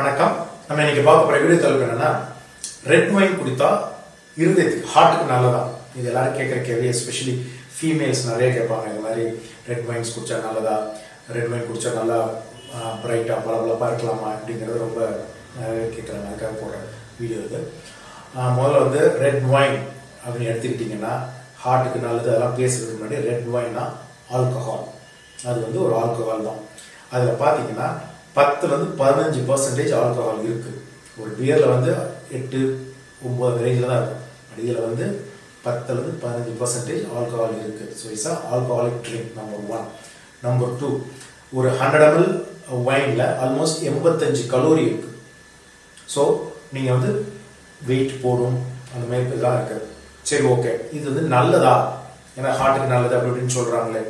வணக்கம். நம்ம இன்னைக்கு பார்க்க போகிற வீடியோ தலைப்பு என்னன்னா ரெட் ஒயின் குடித்தா இருதயத்துக்கு ஹார்ட்டுக்கு நல்லதா? இது எல்லாரும் கேட்குற கேள்வி எஸ்பெஷலி ஃபீமேல்ஸ் நிறைய கேட்பாங்க இந்த மாதிரி ரெட் ஒயின்ஸ் குடிச்சா நல்லதா? ரெட் ஒயின் குடிச்சா நல்லா பிரைட்டாக பளபளப்பாக இருக்கலாமா? அப்படிங்கிறது ரொம்ப நிறைய கேட்குறாங்க. அதுக்காக போடுற வீடியோ இது. முதல்ல வந்து ரெட் ஒயின் அப்படின்னு எடுத்துக்கிட்டிங்கன்னா ஹார்ட்டுக்கு நல்லது அதெல்லாம் பேசுறதுக்கு முன்னாடி ரெட் ஒயின்னா ஆல்கஹால் அது வந்து ஒரு ஆல்கஹால் தான். அதில் பார்த்தீங்கன்னா பத்துலேருந்து பதினஞ்சு பர்சன்டேஜ் ஆல்கஹால் இருக்குது ஒரு பியரில் வந்து எட்டு ஒம்பது ரேஞ்சில் தான் இருக்கும். அடியில் வந்து பத்துலேருந்து பதினஞ்சு பர்சன்டேஜ் ஆல்கஹால் இருக்குது so it's alcoholic drink number one number two ஒரு ஹண்ட்ரட் எம்எல் ஒயினில் ஆல்மோஸ்ட் எண்பத்தஞ்சு கலோரி இருக்குது ஸோ நீங்கள் வந்து வெயிட் போடும் அந்த மாதிரி இதெல்லாம் இருக்குது. சரி ஓகே இது வந்து நல்லதா? ஏன்னா ஹார்ட்டுக்கு நல்லது அப்படி இப்படின்னு சொல்கிறாங்களே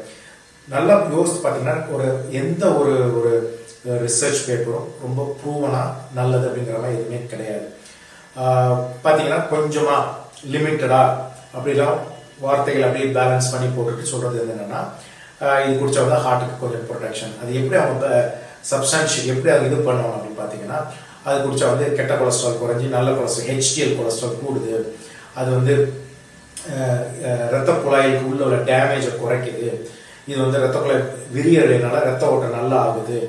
நல்லா யோசித்து பார்த்தீங்கன்னா ஒரு எந்த ஒரு ஒரு ரிசர்ச் பேப்பரும் ரொம்ப ப்ரூவனாக நல்லது அப்படிங்கிற மாதிரி எதுவுமே கிடையாது. பார்த்தீங்கன்னா கொஞ்சமாக லிமிட்டடாக அப்படிலாம் வார்த்தைகள் அப்படியே பேலன்ஸ் பண்ணி போட்டுட்டு சொல்கிறது என்னென்னா இது குடிச்சா வந்து ஹார்ட்டுக்கு கொஞ்சம் ப்ரொடெக்ஷன் அது எப்படி அவங்க சப்ஸ்டான்ஷியல் எப்படி அது இது பண்ணுவாங்க அப்படின்னு பார்த்தீங்கன்னா அது குடிச்சா வந்து கெட்ட கொலஸ்ட்ரால் குறைஞ்சி நல்ல கொலஸ்ட்ரால் ஹெச்டிஎல் கொலஸ்ட்ரால் கூடுது. அது வந்து ரத்த குழாய்க்கு உள்ள உள்ள டேமேஜை குறைக்குது. இது வந்து ரத்த குழாய் விரியறதுனால ரத்த ஓட்டம் நல்லா ஆகுது.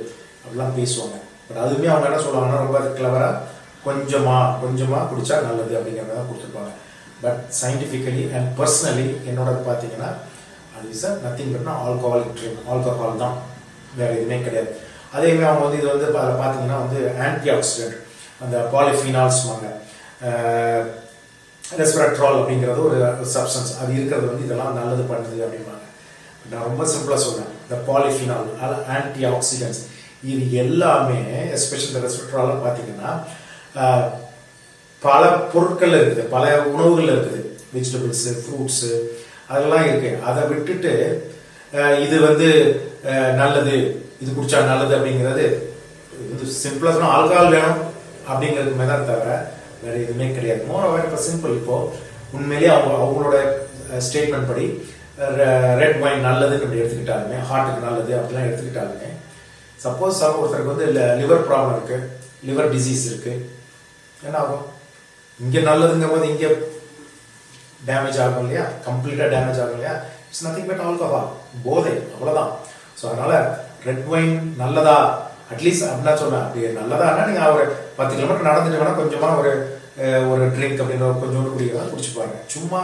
அப்படிலாம் பேசுவாங்க. பட் அதுவுமே அவங்க என்ன சொல்லுவாங்கன்னா ரொம்ப கிளவராக கொஞ்சமா கொஞ்சமா குடிச்சா நல்லது அப்படிங்கிற மாதிரி தான் கொடுத்துருப்பாங்க. பட் சயின்டிஃபிக்கலி அண்ட் பர்சனலி என்னோட பார்த்தீங்கன்னா அது இஸ் நத்திங் பட்னா ஆல்கஹாலிக் ட்ரிங்க் ஆல்கஹால் தான். வேற எதுவுமே கிடையாது. அதேமாதிரி அவங்க வந்து இது வந்து அதில் பார்த்தீங்கன்னா வந்து ஆன்டி ஆக்சிடென்ட் அந்த பாலிஃபினால்ஸ்வாங்க ரெஸ்பிரட்ரால் அப்படிங்கிறது ஒரு சப்ஸ்டன்ஸ் அது இருக்கிறது வந்து இதெல்லாம் நல்லது பண்ணுது அப்படிம்பாங்க. நான் ரொம்ப சிம்பிளாக சொல்கிறேன் இந்த பாலிஃபினால் ஆன்டி ஆக்சிடென்ட்ஸ் இது எல்லாமே எஸ்பெஷல் இந்த சுற்றுலாவில் பார்த்தீங்கன்னா பல பொருட்கள் இருக்குது பல உணவுகள் இருக்குது. வெஜிடபிள்ஸு ஃப்ரூட்ஸு அதெல்லாம் இருக்குது அதை விட்டுட்டு இது வந்து நல்லது இது குடிச்சா நல்லது அப்படிங்கிறது இது சிம்பிளாக சொன்னால் ஆல்கஹால் வேணும் அப்படிங்கிறது மாதிரி தான் தவிர வேறு எதுவுமே கிடையாது. மோர் அவர் இப்போ சிம்பிள் இப்போ உண்மையிலேயே அவங்க அவங்களோட ஸ்டேட்மெண்ட் படி ரெட் ஒயின் நல்லதுன்னு அப்படி எடுத்துக்கிட்டாலுமே ஹார்ட்டுக்கு நல்லது அப்படிலாம் எடுத்துக்கிட்டாலுமே சப்போஸ் ஒருத்தருக்கு வந்து லிவர் ப்ராப்ளம் இருக்கு. லிவர் டிசீஸ் இருக்கு. என்ன ஆகும் இங்கே நல்லதுங்கும் போது இங்கே டேமேஜ் ஆகும் இல்லையா? கம்ப்ளீட்டாக டேமேஜ் ஆகும் இல்லையா? இட்ஸ் நத்திங் பட் ஆல்கஹால் போதை. அவ்வளோதான் ஸோ அதனால ரெட் ஒயின் நல்லதா? அட்லீஸ்ட் அப்படின்னா சொன்னேன். அப்படி நல்லதானா நீங்கள் ஒரு பத்து கிலோமீட்டர் நடந்துட்டு வேணால் கொஞ்சமாக ஒரு ஒரு ட்ரிங்க் அப்படின்னு கொஞ்சோண்டு குடிக்கிறதா குடிச்சு பாருங்க. சும்மா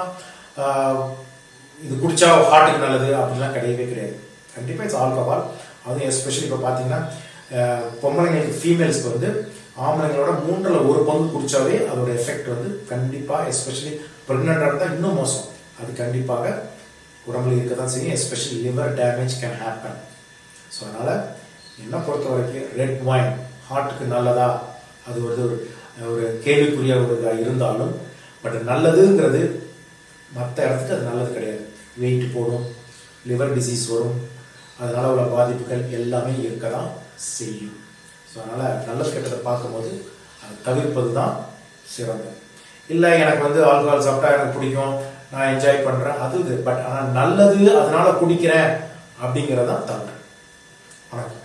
இது குடிச்சா ஹார்ட்டுக்கு நல்லது அப்படின்லாம் கிடையவே கிடையாது. கண்டிப்பாக இட்ஸ் ஆல்கஹால் அதுவும் எஸ்பெஷலி இப்போ பார்த்தீங்கன்னா பொம்பளைங்களுக்கு ஃபீமேல்ஸ்க்கு வந்து ஆம்பளைங்களோட மூன்றில் ஒரு பங்கு குடித்தாவே அதோட எஃபெக்ட் வந்து கண்டிப்பாக எஸ்பெஷலி ப்ரெக்னெண்டாக இருந்தால் இன்னும் மோசம். அது கண்டிப்பாக உடம்புல இருக்க தான் செய்யும் especially liver damage can happen so அதனால் என்னை பொறுத்த வரைக்கும் ரெட் வைன் ஹார்ட்டுக்கு நல்லதா? அது வந்து ஒரு ஒரு கேள்விக்குரிய ஒரு இதாக இருந்தாலும் பட் நல்லதுங்கிறது மற்ற இடத்துக்கு அது நல்லது கிடையாது. வெயிட் போடும் லிவர் டிசீஸ் வரும் அதனால உள்ள பாதிப்புகள் எல்லாமே இருக்க தான் செய்யும். ஸோ அதனால் நல்லது கெட்டதை பார்க்கும்போது அதை தவிர்ப்பது தான் சிறந்தது. இல்லை எனக்கு வந்து ஆல்கஹால் சாப்பிட்டா எனக்கு பிடிக்கும் நான் என்ஜாய் பண்ணுறேன் அது இது. பட் ஆனால் நல்லது அதனால குடிக்கிறேன் அப்படிங்கிறது தான் தவறு. வணக்கம்.